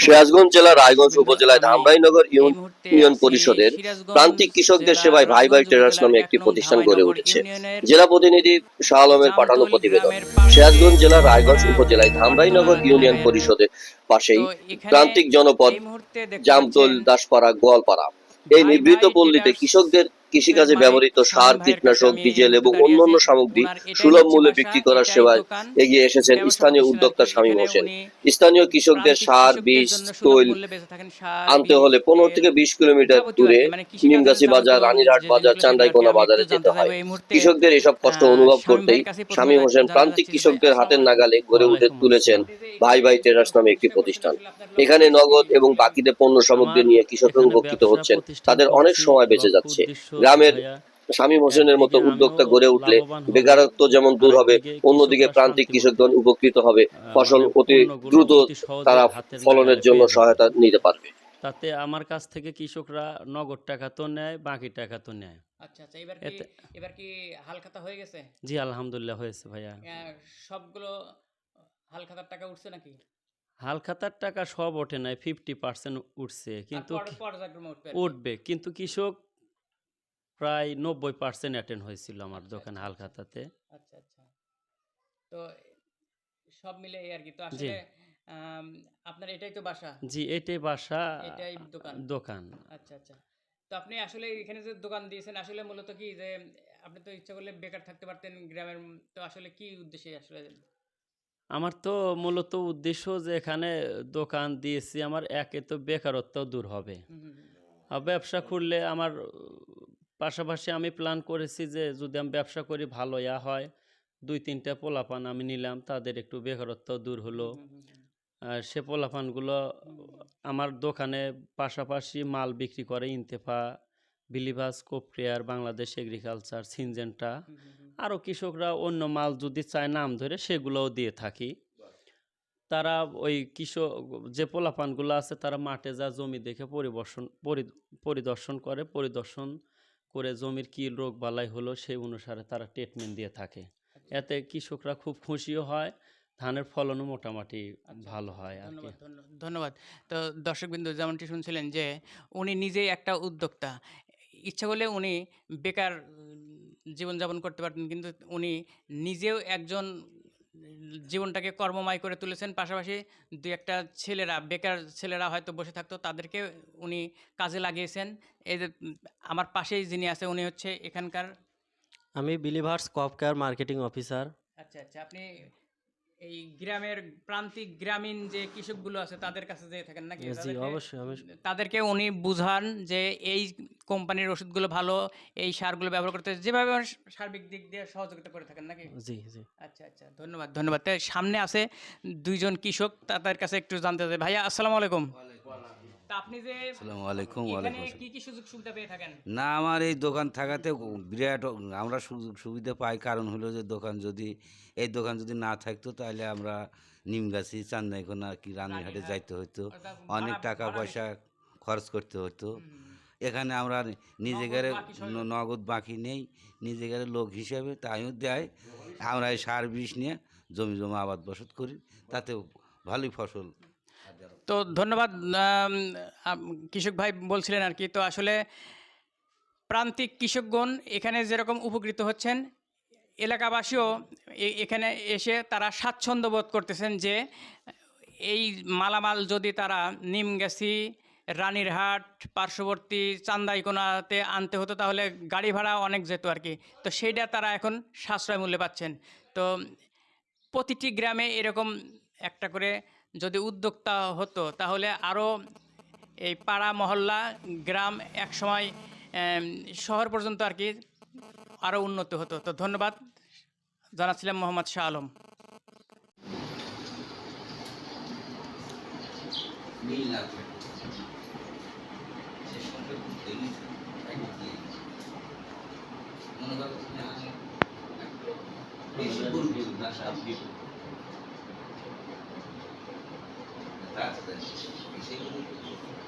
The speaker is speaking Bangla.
সিরাজগঞ্জ জেলার রায়গঞ্জ উপজেলায় ধামরাইনগর ইউনিয়ন পরিষদের প্রান্তিক কৃষকদের সেবায় ভাই ভাই টেরাস নামে একটি প্রতিষ্ঠান গড়ে উঠেছে। জেলা প্রতিনিধি শাহ আলমের পাঠানো প্রতিবেদন। সিরাজগঞ্জ জেলার রায়গঞ্জ উপজেলায় ধামরাইনগর ইউনিয়ন পরিষদের পাশেই প্রান্তিক জনপদ জামতল দাসপাড়া গোয়ালপাড়া। এই নিবৃত পল্লীতে কৃষকদের কৃষিকাজে ব্যবহৃত সার কীটনাশক ডিজেল এবং অন্যান্য সামগ্রী সুলভ মূল্যে বিক্রি করার সেবায় এগিয়ে এসেছেন স্থানীয় উদ্যোক্তা। শামীম হোসেন স্থানীয় কৃষকদের সার বীজ তৈল আনতে হলে পনেরো থেকে বিশ কিলোমিটার দূরে মানে নিমগাছি বাজার রানীরহাট বাজার চান্দাইকোনা বাজারে যেতে হয়। কৃষকদের এসব কষ্ট অনুভব করতেই শামীম হোসেন প্রান্তিক কৃষকদের হাতের নাগালে গড়ে উঠে তুলেছেন ভাই ভাই টেরাস নামে একটি প্রতিষ্ঠান। এখানে নগদ এবং বাকিতে পণ্য সামগ্রী নিয়ে কৃষকরা উপকৃত হচ্ছেন তাদের অনেক সময় বেঁচে যাচ্ছে গ্রামের শামীম হোসেনের মতো উদ্যোক্তা গড়ে উঠলে বেকারত্ব যেমন দূর হবে অন্যদিকে প্রান্তিক কৃষকগণ উপকৃত হবে। ফসল অতি দ্রুত তারা ফলনের জন্য সহায়তা নিতে পারবে। তাতে আমার কাছ থেকে কৃষকরা নগদ টাকা তো নেয় বাকি টাকা তো নেয়। আচ্ছা আচ্ছা এবার কি এবার কি হালখাতা হয়ে গেছে? জি আলহামদুলিল্লাহ হয়েছে ভাইয়া। সবগুলো হাল খাতার টাকা উঠছে নাকি? হাল খাতার টাকা সব ওঠে নাই ফিফটি পার্সেন্ট উঠছে কিন্তু। উঠবে। কিন্তু কৃষক প্রায় নব্বই পার্সেন্ট অ্যাটেন্ড হয়েছিল আমার দোকানে হাল খাতাতে আচ্ছা আচ্ছা। তো সব মিলে এই আর কি তো আসলে আপনার এটাই তো বাসা? জি এটাই বাসা এটাই দোকান? দোকান। আচ্ছা আচ্ছা। তো আপনি আসলে এখানে যে দোকান দিয়েছেন আসলে মূলত কি যে আপনি তো ইচ্ছা করলে বেকার থাকতে পারতেন গ্রামের তো আসলে কি উদ্দেশ্যে আসলে? আমার তো মূলত উদ্দেশ্য যে এখানে দোকান দিয়েছি আমার একে তো বেকারত্ব দূর হবে। আর ব্যবসা খুললে আমার পাশাপাশি আমি প্ল্যান করেছি যে যদি আমি ব্যবসা করি ভালো ইয়া হয় দুই তিনটা পোলাপান আমি নিলাম তাদের একটু বেকারত্ব দূর হলো। আর সে পোলাপানগুলো আমার দোকানে পাশাপাশি মাল বিক্রি করে ইন্তেফা বিলিভাস কোপ্রিয়ার বাংলাদেশ এগ্রিকালচার সিনজেন্টা। আরও কৃষকরা অন্য মাল যদি চায় নাম ধরে সেগুলোও দিয়ে থাকি তারা ওই কৃষক যে পোলাপানগুলো আছে তারা মাঠে যা জমি দেখে পরিবর্ষণ পরিদর্শন করে পরিদর্শন করে জমির কী রোগ বালাই হলো সেই অনুসারে তারা ট্রিটমেন্ট দিয়ে থাকে। এতে কৃষকরা খুব খুশিও হয় ধানের ফলনও মোটামুটি ভালো হয় আর কি। ধন্যবাদ ধন্য- ধন্যবাদ। তো দর্শকবৃন্দ যেমনটি শুনছিলেন যে উনি নিজেই একটা উদ্যোক্তা ইচ্ছা করলে উনি বেকার জীবনযাপন করতে পারতেন কিন্তু উনি নিজেও একজন জীবনটাকে কর্মময় করে তুলেছেন। পাশাপাশি দু একটা ছেলেরা বেকার ছেলেরা হয়তো বসে থাকতো তাদেরকে উনি কাজে লাগিয়েছেন। এই যে আমার পাশেই যিনি আছে উনি হচ্ছে এখানকার আমি believers cop care marketing officer. আচ্ছা আচ্ছা। আপনি এই গ্রামের প্রান্তিক গ্রামীণ যে কৃষকগুলো আছে তাদের কাছে যেয়ে থাকেন নাকি? জি অবশ্যই অবশ্যই। তাদেরকে উনি বুঝান যে এই কোম্পানির ওষুধগুলো ভালো এই সারগুলো ব্যবহার করতে যেভাবে সার্বিক দিক দিয়ে সহযোগিতা করে থাকেন নাকি? জি জি। আচ্ছা আচ্ছা ধন্যবাদ ধন্যবাদ। তাই সামনে আছে দুইজন কৃষক তাদের কাছে একটু জানতে চাই। ভাইয়া আসসালামু আলাইকুম। আপনি যে আসসালামু আলাইকুম ওয়ালাইকুম কি কি সুযোগ সুবিধা পেয়ে থাকেন? না আমার এই দোকান থাকাতে বিরাট আমরা সুযোগ সুবিধা পাই। কারণ হলো যে দোকান যদি এই দোকান যদি না থাকতো তাহলে আমরা নিমগাছি চান্দাইকোনা কি রানীহাটে যাইতে হতো অনেক টাকা পয়সা খরচ করতে হতো এখানে আমরা নিজে নগদ বাকি নেই নিজে গেলে লোক হিসাবে তাইও দেয়। আমরা এই সার বিষ নিয়ে জমি জমা আবাদ বসত করি তাতে ভালোই ফসল তো ধন্যবাদ কৃষক ভাই বলছিলেন আর কি। তো আসলে প্রান্তিক কৃষকগণ এখানে যেরকম উপকৃত হচ্ছেন, এলাকাবাসীও এখানে এসে তারা স্বাচ্ছন্দ্য বোধ করতেছেন যে এই মালামাল যদি তারা নিমগাছি রানীরহাট পার্শ্ববর্তী চান্দাইকোনাতে আনতে হতো তাহলে গাড়ি ভাড়া অনেক যেত আর কি। তো সেইটা তারা এখন সাশ্রয় মূল্যে পাচ্ছেন। তো প্রতিটি গ্রামে এরকম একটা করে যদি উদ্যোক্তা হতো, তাহলে আরও এই পাড়া, মহল্লা, গ্রাম একসময় শহর পর্যন্ত আর কি আরও উন্নত হতো। তো ধন্যবাদ। জানাচ্ছিলাম Mohammad Shah Alam. casa da gente. Pensei muito nisso.